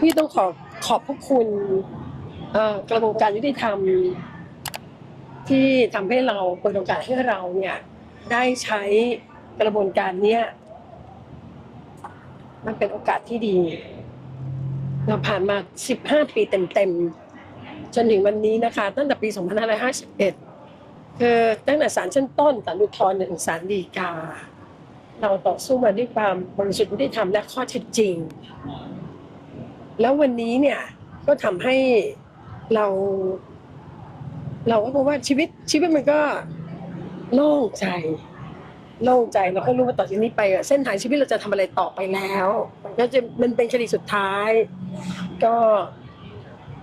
พี่ต้องขอขอบพระคุณกระบวนการยุติธรรม ที่ทำให้เราเปิดโอกาสให้เราเนี่ย ได้ใช้กระบวนการเนี้ยมันเป็นโอกาสที่ดี เราผ่านมา 15 ปีเต็มๆ จนถึงวันนี้นะคะ ตั้งแต่ปี 2551 คือตั้งแต่ศาลชั้นต้นศาลอุทธรณ์ถึงศาลฎีกา เราต่อสู้มาด้วยความบริสุทธิ์ยุติธรรมและข้อเท็จจริง แล้ววันนี้เนี่ยก็ทำให้เรา เราก็พบว่าชีวิตชีวิตมันก็โล่งใจโล่งใจเราก็รู้ว่าต่อจากนี้ไปเส้นทางชีวิตเราจะทำอะไรต่อไปแล้วมันก็จะมันเป็นคดีสุดท้าย ก็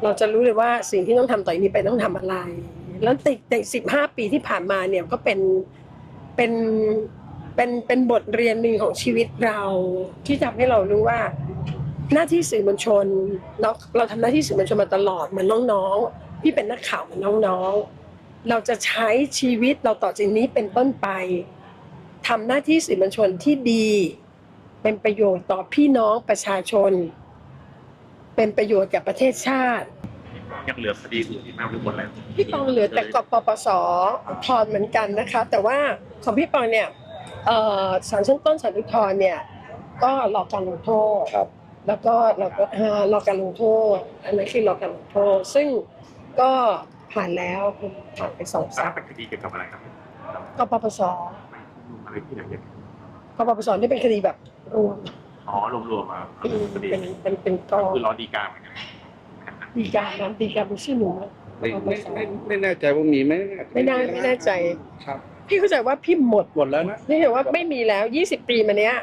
เราจะรู้เลยว่าสิ่งที่ต้องทำต่อจากนี้ไปต้องทำอะไร แล้วติดในสิบห้าปีที่ผ่านมาเนี่ยก็เป็นเป็นเป็นเป็นบทเรียนหนึ่งของชีวิตเราที่ทำให้เรารู้ว่า หน้าที่สื่อมวลชนเราเราทำหน้าที่สื่อมวลชนมาตลอดเหมือนน้องๆพี่เป็นนักข่าวเหมือนน้องๆ เราจะใช้ชีวิตเราต่อจากนี้เป็นต้นไปทำหน้าที่สื่อมวลชนที่ดี เป็นประโยชน์ต่อพี่น้องประชาชน เป็นประโยชน์กับประเทศชาติ ยังเหลือคดีอื่นอีกมากทุกคนแล้วพี่ปองเหลือแต่กปปสทอนเหมือนกันนะคะ แต่ว่าของพี่ปองเนี่ยเอ่อศาลชั้นต้นศาลอุทธรณ์เนี่ยก็รอการลงโทษ ครับ แล้วก็เราก็อ่ารอการลงโทษอันนั้นคือรอการลงโทษซึ่งก็ผ่านแล้วผ่านไปสองสาสามเป็นคดีเกี่ยวกับอะไรครับกปปสอะไรที่ไหนเนี่ยกปปสนี่เป็นคดีแบบรวมอ๋อรวมๆมาอืมคดีเป็นเป็นเป็นกก็องคือรอดีกาเหมือนกันดีการนั้นดีการเป็นชื่อหนูนะ ไม่ไม่ไม่ไม่แน่ใจว่ามีไหมไม่แน่ไม่แน่ใจ ครับ พี่เข้าใจว่าพี่หมด หมดแล้วนะ นี่เห็นว่าไม่มีแล้ว 20 ปีมาเนี้ย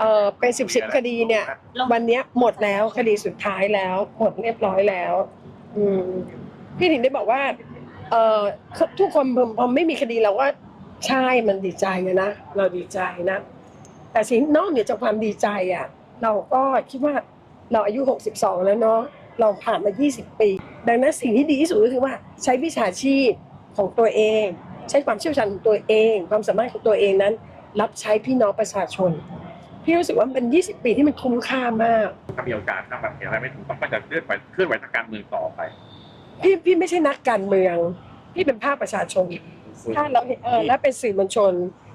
เออเป็นสิบสิบคดีเนี่ย วันเนี้ยหมดแล้วคดีสุดท้ายแล้ว หมดเรียบร้อยแล้ว อืมพี่ถึงได้บอกว่า เออทุกคนพอพอไม่มีคดีเราก็ใช่มันดีใจอะนะ เราดีใจนะ แต่สิ่งนอกเหนือจากความดีใจอะ เราก็คิดว่าเราอายุ 62 แล้วเนาะเราผ่านมา 20 ปี ดังนั้นสิ่งที่ดีที่สุดก็คือว่าใช้วิชาชีพของตัวเอง ใช้ความเชี่ยวชาญของตัวเอง ความสามารถของตัวเองนั้น รับใช้พี่น้องประชาชน พี่รู้สึกว่ามันเป็น 20 ปีที่มันคุ้มค่ามาก ถ้ามีโอกาสถ้าแบบเห็นอะไรไม่ถูกต้องก็จะเคลื่อนไหวเคลื่อนไหวทางการเมืองต่อไป พี่พี่ไม่ใช่นักการเมือง พี่เป็นภาคประชาชน ถ้าเราเห็นเออและเป็นสื่อมวลชน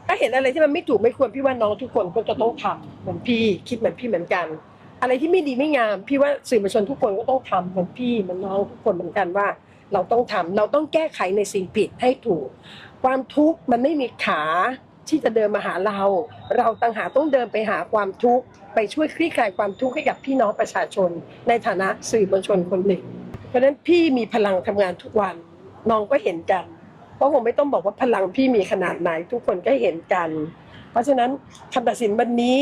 ถ้าเห็นอะไรที่มันไม่ถูกไม่ควรพี่ว่าน้องทุกคนก็จะต้องทำเหมือนพี่คิดเหมือนพี่เหมือนกัน อะไรที่ไม่ดีไม่งาม พี่ว่าสื่อมวลชนทุกคนก็ต้องทำเหมือนพี่เหมือนน้องทุกคนเหมือนกันว่า เราต้องทำเราต้องแก้ไขในสิ่งผิดให้ถูก ความทุกข์มันไม่มีขา ที่จะเดินมาหาเรา เราต่างหากต้องเดินไปหาความทุกข์ ไปช่วยคลี่คลายความทุกข์ให้กับพี่น้องประชาชน ในฐานะสื่อมวลชนคนหนึ่ง เพราะฉะนั้นพี่มีพลังทำงานทุกวันน้องก็เห็นกัน เพราะผมไม่ต้องบอกว่าพลังพี่มีขนาดไหนทุกคนก็เห็นกัน เพราะฉะนั้นคำตัดสินวันนี้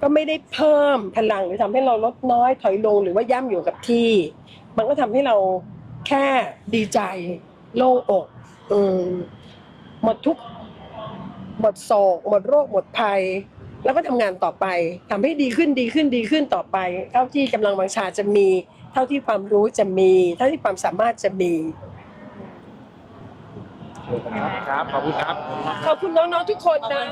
ก็ไม่ได้เพิ่มพลังหรือทำให้เราลดน้อยถอยลงหรือว่าย่ำอยู่กับที่ มันก็ทำให้เราแค่ดีใจโล่งอกอหมดทุกข์ หมดโศก หมดโรคหมดภัย แล้วก็ทำงานต่อไปทำให้ดีขึ้นดีขึ้นดีขึ้นต่อไป เท่าที่กำลังวังชาจะมี เท่าที่ความรู้จะมี เท่าที่ความสามารถจะมีครับขอบคุณครับขอบคุณน้องๆทุกคนนะ